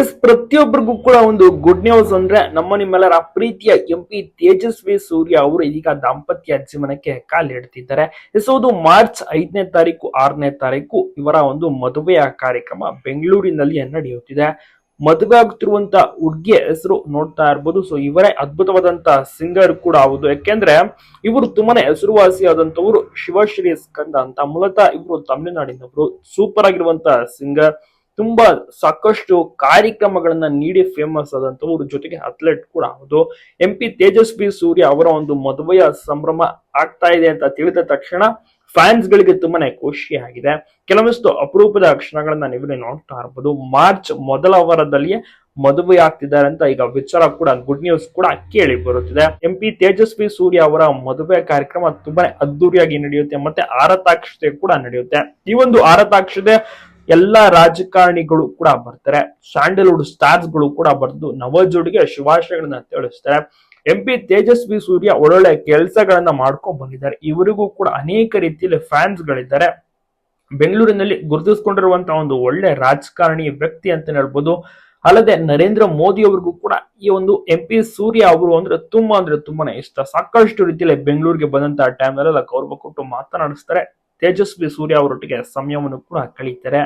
S, ಪ್ರತಿಯೊಬ್ಬರಿಗೂ ಕೂಡ ಒಂದು ಗುಡ್ ನ್ಯೂಸ್ ಅಂದ್ರೆ ನಮ್ಮ ನಿಮ್ಮೆಲ್ಲರ ಪ್ರೀತಿಯ ಎಂ ಪಿ ತೇಜಸ್ವಿ ಸೂರ್ಯ ಅವರು ಇದೀಗ ದಾಂಪತ್ಯ ಜೀವನಕ್ಕೆ ಕಾಲಿಡ್ತಿದ್ದಾರೆ ಎಸ್ ಮಾರ್ಚ್ ಐದನೇ ತಾರೀಕು, ಆರನೇ ತಾರೀಕು ಇವರ ಒಂದು ಮದುವೆಯ ಕಾರ್ಯಕ್ರಮ ಬೆಂಗಳೂರಿನಲ್ಲಿ ನಡೆಯುತ್ತಿದೆ. ಮದುವೆ ಆಗುತ್ತಿರುವಂತ ಹುಡ್ಗಿಯ ಹೆಸರು ನೋಡ್ತಾ ಇರ್ಬೋದು. ಸೊ ಇವರೇ ಅದ್ಭುತವಾದಂತ ಸಿಂಗರ್ ಕೂಡ ಹೌದು. ಯಾಕೆಂದ್ರೆ ಇವರು ತುಂಬಾನೇ ಹೆಸರುವಾಸಿಯಾದಂತವರು ಶಿವಶ್ರೀ ಸ್ಕಂದ ಅಂತ. ಮೂಲತಃ ಇವರು ತಮಿಳುನಾಡಿನವರು. ಸೂಪರ್ ಆಗಿರುವಂತ ಸಿಂಗರ್ ತುಂಬಾ ಸಾಕಷ್ಟು ಕಾರ್ಯಕ್ರಮಗಳನ್ನ ನೀಡಿ ಫೇಮಸ್ ಆದಂತವ್ರ ಜೊತೆಗೆ ಅಥ್ಲೆಟ್ ಕೂಡ ಹೌದು. ಎಂ ಪಿ ತೇಜಸ್ವಿ ಸೂರ್ಯ ಅವರ ಒಂದು ಮದುವೆಯ ಸಂಭ್ರಮ ಆಗ್ತಾ ಇದೆ ಅಂತ ತಿಳಿದ ತಕ್ಷಣ ಫ್ಯಾನ್ಸ್ ಗಳಿಗೆ ತುಂಬಾನೇ ಖುಷಿಯಾಗಿದೆ ಕೆಲವಷ್ಟು ಅಪರೂಪದ ಕ್ಷಣಗಳನ್ನ ನೀವಿಲ್ಲಿ ನೋಡ್ತಾ ಇರ್ಬೋದು. ಮಾರ್ಚ್ ಮೊದಲ ವಾರದಲ್ಲಿಯೇ ಮದುವೆ ಆಗ್ತಿದ್ದಾರೆ ಅಂತ ಈಗ ವಿಚಾರ ಕೂಡ ಗುಡ್ ನ್ಯೂಸ್ ಕೂಡ ಕೇಳಿ ಬರುತ್ತಿದೆ. ಎಂ ಪಿ ತೇಜಸ್ವಿ ಸೂರ್ಯ ಅವರ ಮದುವೆ ಕಾರ್ಯಕ್ರಮ ತುಂಬಾನೇ ಅದ್ದೂರಿಯಾಗಿ ನಡೆಯುತ್ತೆ, ಮತ್ತೆ ಆರತಾಕ್ಷತೆ ಕೂಡ ನಡೆಯುತ್ತೆ. ಈ ಒಂದು ಆರತಾಕ್ಷತೆ ಎಲ್ಲಾ ರಾಜಕಾರಣಿಗಳು ಕೂಡ ಬರ್ತಾರೆ. ಸ್ಯಾಂಡಲ್ವುಡ್ ಸ್ಟಾರ್ಸ್ಗಳು ಕೂಡ ಬರೆದು ನವಜೋಡಿಗೆ ಶುಭಾಶಯಗಳನ್ನ ತಿಳಿಸ್ತಾರೆ. ಎಂ ಪಿ ತೇಜಸ್ವಿ ಸೂರ್ಯ ಒಳ್ಳೊಳ್ಳೆ ಕೆಲಸಗಳನ್ನ ಮಾಡ್ಕೊಂಡ್ ಬಂದಿದ್ದಾರೆ. ಇವರಿಗೂ ಕೂಡ ಅನೇಕ ರೀತಿಯಲ್ಲಿ ಫ್ಯಾನ್ಸ್ ಗಳಿದ್ದಾರೆ ಬೆಂಗಳೂರಿನಲ್ಲಿ ಗುರುತಿಸ್ಕೊಂಡಿರುವಂತಹ ಒಂದು ಒಳ್ಳೆ ರಾಜಕಾರಣಿ ವ್ಯಕ್ತಿ ಅಂತ ಹೇಳ್ಬೋದು. ಅಲ್ಲದೆ ನರೇಂದ್ರ ಮೋದಿ ಅವರಿಗೂ ಕೂಡ ಈ ಒಂದು ಎಂ ಪಿ ಸೂರ್ಯ ಅವರು ಅಂದ್ರೆ ತುಂಬಾ ಅಂದ್ರೆ ತುಂಬಾನೇ ಇಷ್ಟ. ಸಾಕಷ್ಟು ರೀತಿಯಲ್ಲಿ ಬೆಂಗಳೂರಿಗೆ ಬಂದಂತಹ ಟೈಮ್ ಅಲ್ಲೆಲ್ಲ ಗೌರವ ಕೊಟ್ಟು ಮಾತನಾಡಿಸ್ತಾರೆ. ತೇಜಸ್ವಿ ಸೂರ್ಯ ಅವರೊಟ್ಟಿಗೆ ಸಮಯವನ್ನು ಕೂಡ ಕಳೀತಾರೆ.